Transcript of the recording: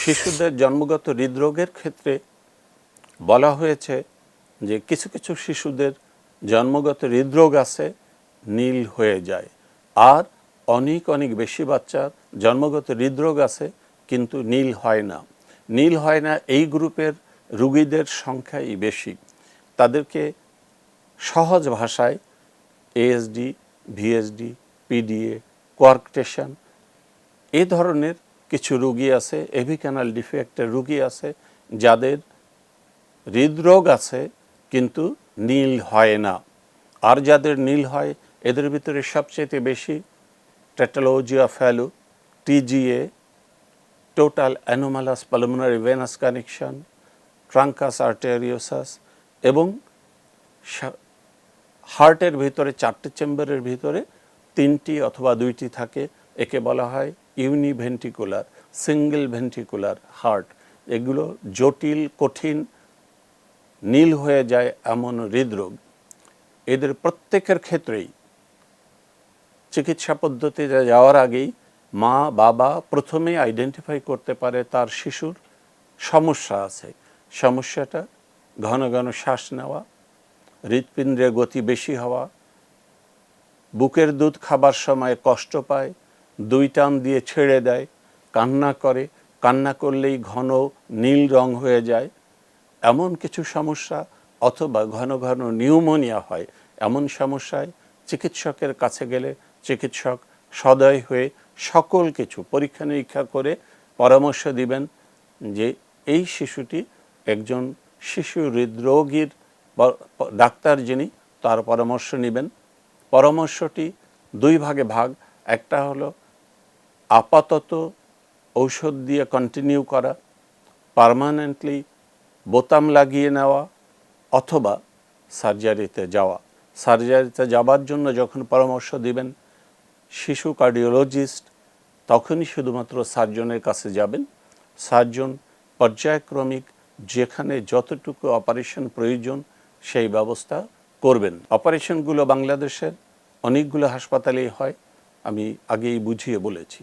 শিশুদের জন্মগত হৃদরোগের ক্ষেত্রে বলা হয়েছে যে কিছু কিছু শিশুদের জন্মগত হৃদরোগ আছে, নীল হয়ে যায়। আর অনেক অনেক বেশি বাচ্চার জন্মগত হৃদরোগ আছে, কিন্তু নীল হয় না। নীল হয় না এই গ্রুপের রুগীদের সংখ্যাই বেশি। তাদেরকে সহজ ভাষায় এএসডি ভিএসডি পিডিএ কোয়ার্কটেশন এ ধরনের কিছু রুগী আছে এভি ক্যানাল ডিফেক্টের রুগী আছে, যাদের হৃদরোগ আছে কিন্তু নীল হয় না। আর যাদের নীল হয়, এদের ভিতরে সবচেয়ে বেশি tetralogy Fallot TGA total anomalous pulmonary venous connection truncus arteriosus এবং হার্টের ভিতরে, চারটে চেম্বারের ভিতরে তিনটি অথবা দুইটি থাকে। একে বলা হয় ইউনিভেন্টিকুলার, সিঙ্গেল ভেন্টিকুলার হার্ট। এগুলো জটিল, কঠিন, নীল হয়ে যায় এমন হৃদরোগ। এদের প্রত্যেকের ক্ষেত্রেই চিকিৎসা পদ্ধতিতে যাওয়ার আগেই মা, বাবা প্রথমেই আইডেন্টিফাই করতে পারে তার শিশুর সমস্যা আছে। সমস্যাটা ঘন ঘন শ্বাস নেওয়া হৃৎপিণ্ডের গতি বেশি হওয়া, বুকের দুধ খাবার সময় কষ্ট পায় দুই টান দিয়ে ছেড়ে দেয়, কান্না করে। কান্না করলেই ঘন নীল রং হয়ে যায়। এমন কিছু সমস্যা অথবা ঘন ঘন নিউমোনিয়া হয়। এমন সমস্যায় চিকিৎসকের কাছে গেলে চিকিৎসক সদয় হয়ে সকল কিছু পরীক্ষা নিরীক্ষা করে পরামর্শ দিবেন যে এই শিশুটি একজন শিশু হৃদরোগীর ডাক্তার যিনি, তার পরামর্শ নেবেন। পরামর্শটি দুই ভাগে ভাগ। একটা হলো আপাতত ঔষধ দিয়ে কন্টিনিউ করা পার্মানেন্টলি বোতাম লাগিয়ে নেওয়া অথবা সার্জারিতে যাওয়া। সার্জারিতে যাবার জন্য যখন পরামর্শ দিবেন, শিশু কার্ডিওলজিস্ট তখনই শুধুমাত্র সার্জনের কাছে যাবেন। সার্জন পর্যায়ক্রমিক যেখানে যতটুকু অপারেশন প্রয়োজন সেই ব্যবস্থা করবেন। অপারেশনগুলো বাংলাদেশের অনেকগুলো হাসপাতালেই হয়। আমি আগেই বুঝিয়ে বলেছি।